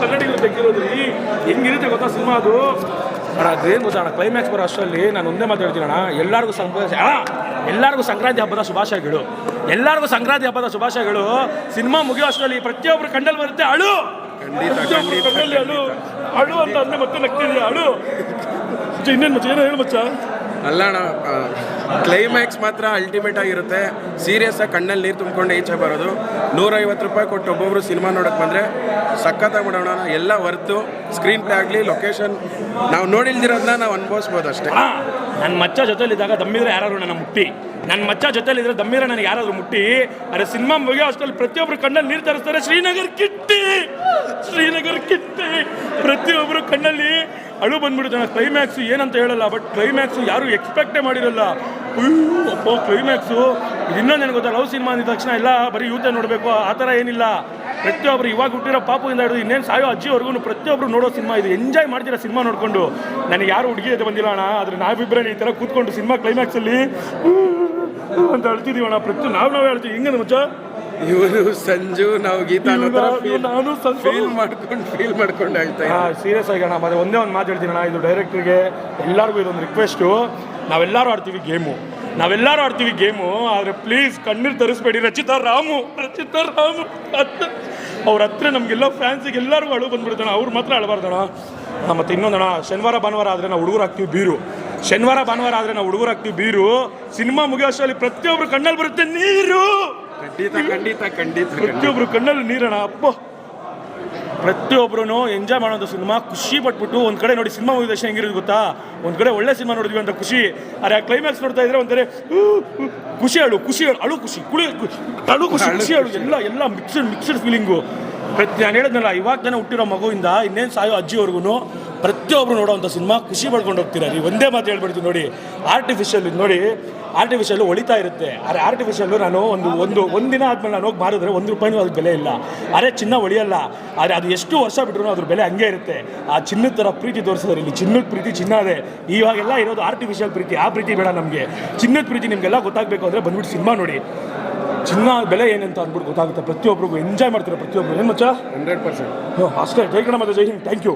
ಕನ್ನಡಿಗರು ತೆಗಿರೋದು ಈ ಹೆಂಗಿರುತ್ತೆ ಗೊತ್ತಾ ಸಿನಿಮಾ ಅದು? ಅಣ್ಣ ಅದೇನು ಗೊತ್ತಾ ಅಣ್ಣ ಕ್ಲೈಮ್ಯಾಕ್ಸ್ ಬರೋ ಅಷ್ಟರಲ್ಲಿ ನಾನು ಒಂದೇ ಮಾತು ಹೇಳ್ತೀನಿ ಅಣ್ಣ. ಎಲ್ಲರಿಗೂ ಸಂಕ್ರಾಂತಿ ಅಣ್ಣ ಎಲ್ಲರಿಗೂ ಸಂಕ್ರಾಂತಿ ಹಬ್ಬದ ಶುಭಾಶಯಗಳು. ಎಲ್ಲರಿಗೂ ಸಂಕ್ರಾಂತಿ ಹಬ್ಬದ ಶುಭಾಶಯಗಳು. ಸಿನಿಮಾ ಮುಗಿಯೋ ಅಷ್ಟರಲ್ಲಿ ಪ್ರತಿಯೊಬ್ಬರು ಕಣ್ಣಲ್ಲಿ ಬರುತ್ತೆ ಅಳು. ಪ್ರತಿಯೊಬ್ರು ಕಣ್ಣಲ್ಲಿ ಅಳು. ಅಳು ಅಂತ ಅಂದ್ರೆ ಮತ್ತೆ ನಗ್ತಿದ್ಯಾ ಅಳು. ಇನ್ನೇನು ಮಚ್ಚ ಏನೋ ಹೇಳು ಮಚ್ಚ? ಅಲ್ಲ ಅಣ್ಣ ಕ್ಲೈಮ್ಯಾಕ್ಸ್ ಮಾತ್ರ ಅಲ್ಟಿಮೇಟ್ ಆಗಿರುತ್ತೆ. ಸೀರಿಯಸ್ ಆಗಿ ಕಣ್ಣಲ್ಲಿ ನೀರು ತುಂಬಿಕೊಂಡು ಈಚೆ ಬರೋದು. ನೂರೈವತ್ತು ರೂಪಾಯಿ ಕೊಟ್ಟು ಒಬ್ಬೊಬ್ಬರು ಸಿನಿಮಾ ನೋಡಕ್ ಬಂದ್ರೆ ಸಖತ್ತಾಗಿ ಬಿಡೋಣ ಎಲ್ಲ ವರ್ತು ಸ್ಕ್ರೀನ್ ಪ್ಲೇ ಆಗಲಿ ಲೊಕೇಶನ್ ನಾವು ನೋಡಿಲ್ದಿರೋದನ್ನ ನಾವು ಅನುಭವಿಸ್ಬೋದು ಅಷ್ಟೇ. ನನ್ನ ಮಚ್ಚ ಜೊತೆಲಿದ್ದಾಗ ದಮ್ಮಿದ್ರೆ ಯಾರಾದರೂ ನನ್ನ ಮುಟ್ಟಿ. ನನ್ನ ಮಚ್ಚ ಜೊತೆಲಿದ್ರೆ ದಮ್ಮಿದ್ರೆ ನನಗೆ ಯಾರಾದರೂ ಮುಟ್ಟಿ. ಅರೆ ಸಿನಿಮಾ ಮುಗಿಯೋ ಅಷ್ಟರಲ್ಲಿ ಪ್ರತಿಯೊಬ್ಬರು ಕಣ್ಣಲ್ಲಿ ನೀರು ತರಿಸ್ತಾರೆ, ಶ್ರೀನಗರ್ ಕಿಟ್ಟಿ! ಶ್ರೀನಗರ್ ಕಿಟ್ಟಿ! ಪ್ರತಿಯೊಬ್ಬರು ಕಣ್ಣಲ್ಲಿ ಅಳು ಬಂದ್ಬಿಡುತ್ತೆ. ಕ್ಲೈಮ್ಯಾಕ್ಸು ಏನಂತ ಹೇಳಲ್ಲ ಬಟ್ ಕ್ಲೈಮ್ಯಾಕ್ಸು ಯಾರು ಎಕ್ಸ್ಪೆಕ್ಟೇ ಮಾಡಿರಲ್ಲ. ಅಯ್ಯೋ ಅಪ್ಪ ಕ್ಲೈಮ್ಯಾಕ್ಸು ಇನ್ನೊಂದು ನನಗೆ ಗೊತ್ತಾ ಲವ್ ಸಿನಿಮಾ ಅಂದಿದ ತಕ್ಷಣ ಎಲ್ಲ ಬರೀ ಯೂತೆ ನೋಡಬೇಕು ಆ ಥರ ಏನಿಲ್ಲ. ಪ್ರತಿಯೊಬ್ಬರು ಇವಾಗ ಹುಟ್ಟಿರೋ ಪಾಪದಿಂದ ಹಿಡಿದು ಇನ್ನೇನು ಸಾಯೋ ಅಜ್ಜಿವರೆಗೂ ಪ್ರತಿಯೊಬ್ಬರು ನೋಡೋ ಸಿನಿಮಾ ಇದು. ಎಂಜಾಯ್ ಮಾಡ್ತೀರಾ ಸಿನಿಮಾ ನೋಡಿಕೊಂಡು. ನನಗೆ ಯಾರು ಹುಡುಗಿ ಅದು ಬಂದಿಲ್ಲ ಅಣ್ಣ ಆದರೆ ನಾವಿಬ್ಬರೇ ಈ ಥರ ಕೂತ್ಕೊಂಡು ಸಿನಿಮಾ ಕ್ಲೈಮ್ಯಾಕ್ಸಲ್ಲಿ ಅಂತ ಹೇಳ್ತಿದ್ದೀವಿ ಅಣ್ಣ. ಪ್ರತಿ ನಾವು ನಾವೇ ಹೇಳ್ತೀವಿ ಹಿಂಗೆ ಮುಚ್ಚ? ಇವರು ಸಂಜು ನಾವು ಗೀತಾ ನಾನು ಫೀಲ್ ಮಾಡ್ಕೊಂಡು ಫೀಲ್ ಮಾಡ್ಕೊಂಡು. ಹಾಂ ಸೀರಿಯಸ್ ಆಗಿ ಅಣ್ಣ. ಮತ್ತೆ ಒಂದೇ ಒಂದು ಮಾತು ಹೇಳ್ತೀನಿ ಅಣ್ಣ. ಇದು ಡೈರೆಕ್ಟ್ರಿಗೆ ಎಲ್ಲರಿಗೂ ಇದೊಂದು ರಿಕ್ವೆಸ್ಟು ನಾವೆಲ್ಲರೂ ಆಡ್ತೀವಿ ಗೇಮು. ನಾವೆಲ್ಲರೂ ಆಡ್ತೀವಿ ಗೇಮು ಆದರೆ ಪ್ಲೀಸ್ ಕಣ್ಣೀರು ತರಿಸ್ಬೇಡಿ. ರಚಿತಾ ರಾಮು ರಚಿತಾ ರಾಮು. ಅವ್ರ ಹತ್ರ ನಮಗೆಲ್ಲ ಫ್ಯಾನ್ಸಿಗೆ ಎಲ್ಲರಿಗೂ ಅಳು ಬಂದ್ಬಿಡ್ತಾನ ಅವ್ರು ಮಾತ್ರ ಅಳಬಾರ್ದಣ ಮತ್ತು ಇನ್ನೊಂದಣ ಶನಿವಾರ ಭಾನುವಾರ ಆದರೆ ನಾವು ಹುಡುಗರು ಹಾಕ್ತೀವಿ ಬೀರು. ಶನಿವಾರ ಭಾನುವಾರ ಆದರೆ ನಾವು ಹುಡುಗರು ಹಾಕ್ತೀವಿ ಬೀರು. ಸಿನಿಮಾ ಮುಗಿಯೋಷ್ಟರಲ್ಲಿ ಪ್ರತಿಯೊಬ್ಬರು ಕಣ್ಣಲ್ಲಿ ಬರುತ್ತೆ ನೀರು. ಖಂಡಿತ ಖಂಡಿತ ಖಂಡಿತ ಪ್ರತಿಯೊಬ್ಬರು ಪ್ರತಿಯೊಬ್ರು ಕಣ್ಣಲ್ಲಿ ನೀರಣ್ಣ. ಅಪ್ಪ ಪ್ರತಿಯೊಬ್ಬರು ಎಂಜಾಯ್ ಮಾಡೋದು ಸಿನಿಮಾ ಖುಷಿ ಪಟ್ಬಿಟ್ಟು ಒಂದು ಕಡೆ ನೋಡಿ ಸಿನಿಮಾ ಮುಗಿದ ತಕ್ಷಣ ಹೆಂಗಿರೋದು ಗೊತ್ತಾ? ಒಂದು ಕಡೆ ಒಳ್ಳೆ ಸಿನಿಮಾ ನೋಡಿದ್ವಿ ಅಂತ ಖುಷಿ. ಅರೆ ಆ ಕ್ಲೈಮ್ಯಾಕ್ಸ್ ನೋಡ್ತಾ ಇದ್ರೆ ಒಂದರೆ ಖುಷಿ ಅಳು ಖುಷಿ ಅಳು ಅಳು ಖುಷಿ ಕುಳಿ ಅಳು ಖುಷಿ ಖುಷಿ ಅಳು ಎಲ್ಲ ಎಲ್ಲ ಮಿಕ್ಸ್ಡ್ ಮಿಕ್ಸ್ಡ್ ಫೀಲಿಂಗು ಪ್ರತಿ ನಾನು ಹೇಳಿದ್ನಲ್ಲ ಇವಾಗ ತಾನೇ ಹುಟ್ಟಿರೋ ಮಗುವಿಂದ ಇನ್ನೇನು ಸಾಯೋ ಅಜ್ಜಿವರೆಗೂ ಪ್ರತಿಯೊಬ್ಬರು ನೋಡೋವಂಥ ಸಿನಿಮಾ ಖುಷಿ ಪಡ್ಕೊಂಡು ಹೋಗ್ತೀರ. ನೀವು ಒಂದೇ ಮಾತು ಹೇಳ್ಬಿಡ್ತೀನಿ ನೋಡಿ ಆರ್ಟಿಫಿಷಿಯಲ್ ಇದು ನೋಡಿ ಆರ್ಟಿಫಿಷಿಯಲ್ ಒಳಿತಾ ಇರುತ್ತೆ. ಅರೆ ಆರ್ಟಿಫಿಷಿಯಲ್ಲು ನಾನು ಒಂದು ಒಂದು ಒಂದಿನ ಆದಮೇಲೆ ನಾನು ಹೋಗಿ ಮಾರಿದ್ರೆ ಒಂದು ರೂಪಾಯಿನೂ ಅದಕ್ಕೆ ಬೆಲೆ ಇಲ್ಲ. ಅರೆ ಚಿನ್ನ ಒಳಿಯಲ್ಲ ಆದರೆ ಅದು ಎಷ್ಟು ವರ್ಷ ಬಿಟ್ರು ಅದ್ರ ಬೆಲೆ ಹಂಗೆ ಇರುತ್ತೆ. ಆ ಚಿನ್ನದ ಥರ ಪ್ರೀತಿ ತೋರಿಸಿದ್ರೆ ಇಲ್ಲಿ. ಚಿನ್ನದ ಪ್ರೀತಿ ಚಿನ್ನ ಅದೇ. ಇವಾಗೆಲ್ಲ ಇರೋದು ಆರ್ಟಿಫಿಷಿಯಲ್ ಪ್ರೀತಿ. ಆ ಪ್ರೀತಿ ಬೇಡ ನಮಗೆ. ಚಿನ್ನದ ಪ್ರೀತಿ ನಿಮಗೆಲ್ಲ ಗೊತ್ತಾಗಬೇಕು ಅಂದರೆ ಬಂದ್ಬಿಟ್ಟು ಸಿನಿಮಾ ನೋಡಿ. ಚಿನ್ನ ಬೆಲೆ ಏನಂತ ಅಂದ್ಬಿಟ್ಟು ಗೊತ್ತಾಗುತ್ತೆ. ಪ್ರತಿಯೊಬ್ಬರಿಗೂ ಎಂಜಾಯ್ ಮಾಡ್ತಾರೆ ಪ್ರತಿಯೊಬ್ಬರು ಏನು ಮಚ್ಚ? Hundred percent. ಅಷ್ಟೇ. ಜೈ ಕಣ ಮತ್ತು ಜೈ ಹಿಂದ್ ಥ್ಯಾಂಕ್ ಯು.